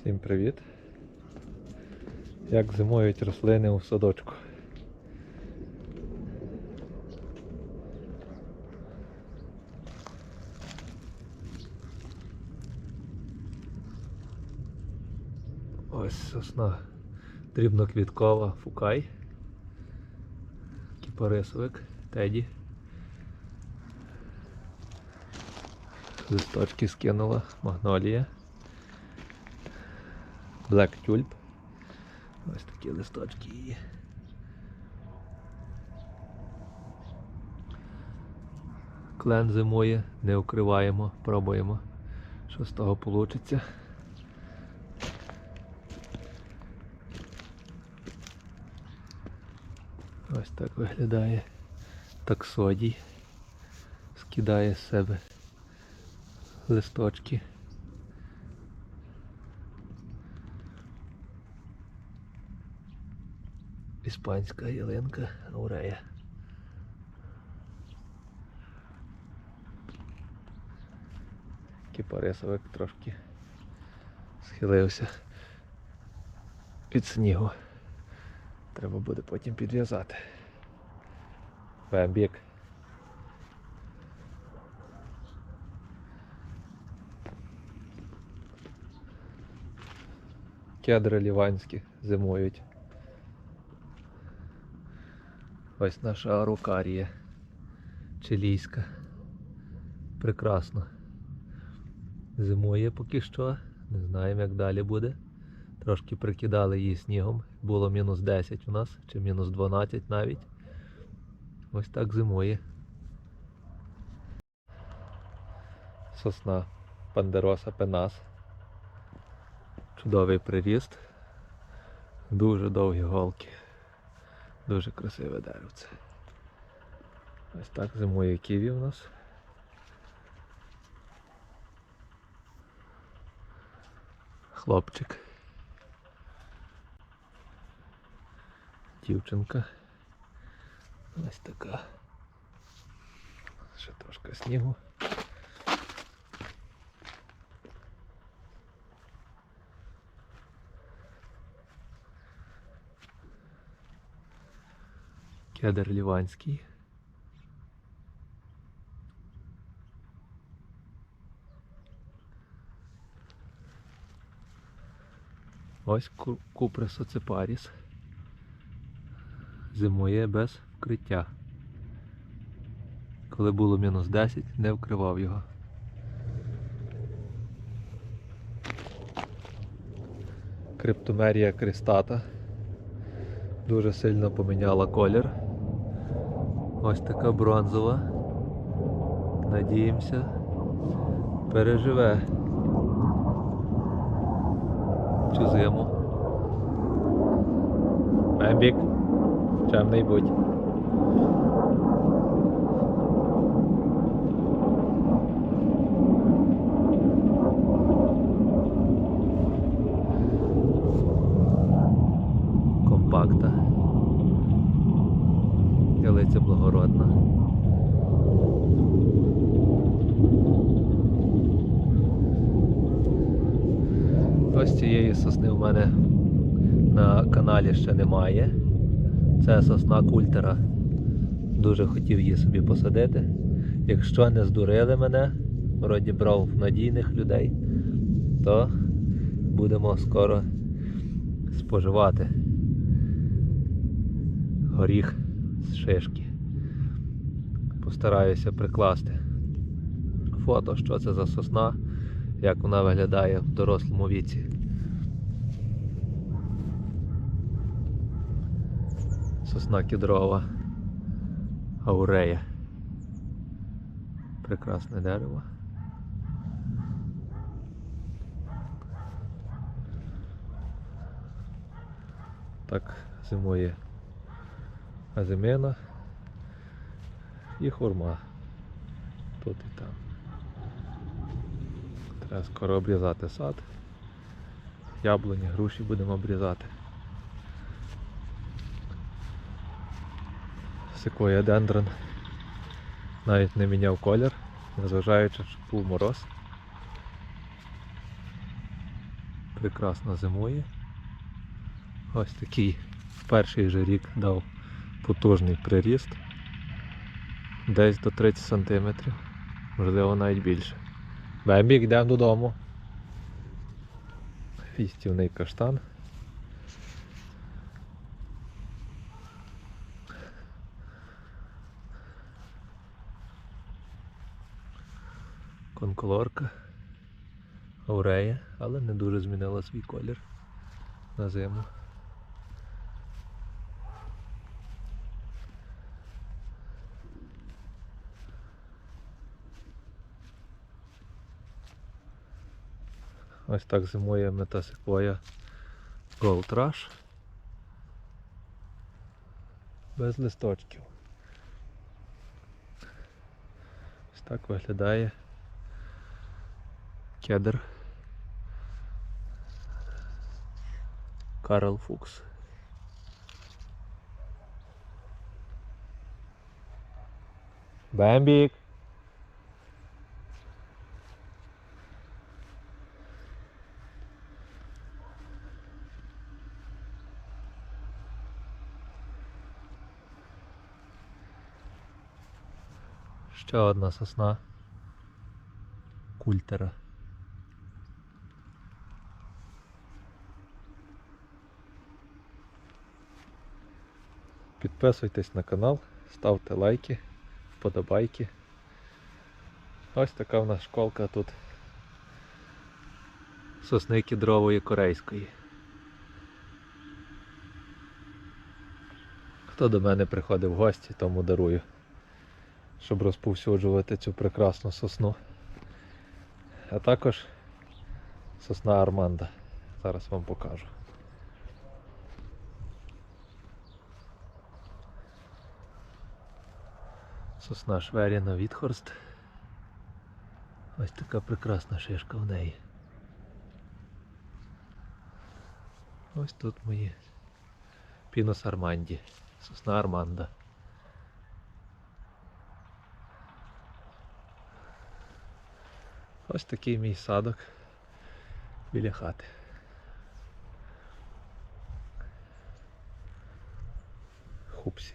Всім привіт! Як зимують рослини у садочку. Ось сосна дрібноквіткова фукай. Кіпарисовик, теді. Листочки скинула магнолія. Black Tulip. Ось такі листочки її. Клен зимує, не укриваємо, пробуємо, що з того вийде. Ось так виглядає таксодій. Скидає з себе листочки. Іспанська ялинка аурея. Кіпарисовик трошки схилився від снігу. Треба буде потім підв'язати. Бембік. Кедри ліванські зимують. Ось наша арукарія чилійська. Прекрасно. Зимує поки що. Не знаємо як далі буде. Трошки прикидали її снігом. Було мінус 10 у нас, чи мінус 12 навіть. Ось так зимує. Сосна Пандероса Пенас. Чудовий приріст. Дуже довгі голки. Дуже красиве деревце. Ось так зимує ківі у нас. Хлопчик. Дівчинка. Ось така. Ще трошки снігу. Кедр ліванський. Ось ку- куприс оцепаріс. Зимує без вкриття. Коли було мінус 10, не вкривав його. Криптомерія кристата. Дуже сильно поміняла колір. Ось така бронзова. Надіємося, переживе цю зиму. Мембік, чемний будь. Компакта. Ялиця благородна. Ось цієї сосни в мене на каналі ще немає. Це сосна культера. Дуже хотів її собі посадити. Якщо не здурили мене, вроді брав надійних людей, то будемо скоро споживати горіх з шишки. Постараюся прикласти фото, що це за сосна, як вона виглядає в дорослому віці. Сосна кідрова, аурея. Прекрасне дерево. Так зимує азимена і хурма. Тут і там. Треба скоро обрізати сад. Яблуні, груші будемо обрізати. Секвоя дендрон навіть не міняв колір, незважаючи, що був мороз. прекрасно зимує. Ось такий перший же рік дав потужний приріст. Десь до 30 см, можливо навіть більше. Бембік, йдемо додому. Фістівний каштан. Конколорка. Аурея, але не дуже змінила свій колір на зиму. Ось так зимує метасеквоя Gold Rush. Без листочків. Ось так виглядає кедр. Карл Фукс. Бембік. Ще одна сосна. Культера. Підписуйтесь на канал, ставте лайки, вподобайки. Ось така в нас школка тут сосни кідрової корейської. Хто до мене приходив в гості, тому дарую, щоб розповсюджувати цю прекрасну сосну. А також сосна Арманда. Зараз вам покажу. Сосна Шверіна Вітхорст. Ось така прекрасна шишка в неї. Ось тут мої Пінос Арманді. Сосна Арманда. Ось такий мій садок біля хати. Хупсі.